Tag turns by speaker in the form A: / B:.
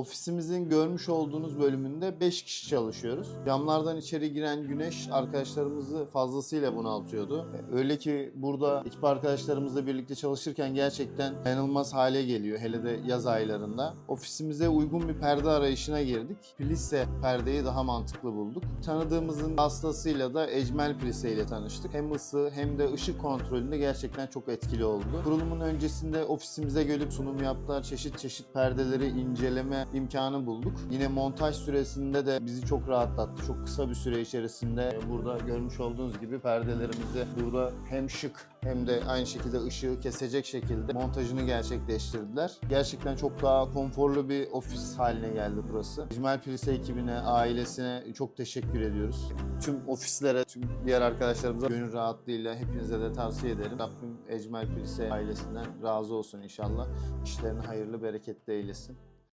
A: Ofisimizin görmüş olduğunuz bölümünde 5 kişi çalışıyoruz. Camlardan içeri giren güneş arkadaşlarımızı fazlasıyla bunaltıyordu. Öyle ki burada ekip arkadaşlarımızla birlikte çalışırken gerçekten dayanılmaz hale geliyor. Hele de yaz aylarında. Ofisimize uygun bir perde arayışına girdik. Plise perdeyi daha mantıklı bulduk. Tanıdığımızın hastasıyla da Ecmel Plise ile tanıştık. Hem ısı hem de ışık kontrolünde gerçekten çok etkili oldu. Kurulumun öncesinde ofisimize gelip sunum yaptılar. Çeşit çeşit perdeleri inceleme imkanı bulduk. Yine montaj süresinde de bizi çok rahatlattı. Çok kısa bir süre içerisinde burada görmüş olduğunuz gibi perdelerimizi burada hem şık hem de aynı şekilde ışığı kesecek şekilde montajını gerçekleştirdiler. Gerçekten çok daha konforlu bir ofis haline geldi burası. İcmal Plise ekibine, ailesine çok teşekkür ediyoruz. Tüm ofislere, tüm diğer arkadaşlarımıza gönül rahatlığıyla hepinize de tavsiye ederim. Rabbim Ecmel Plise ailesinden razı olsun inşallah. İşlerini hayırlı, bereketli eylesin.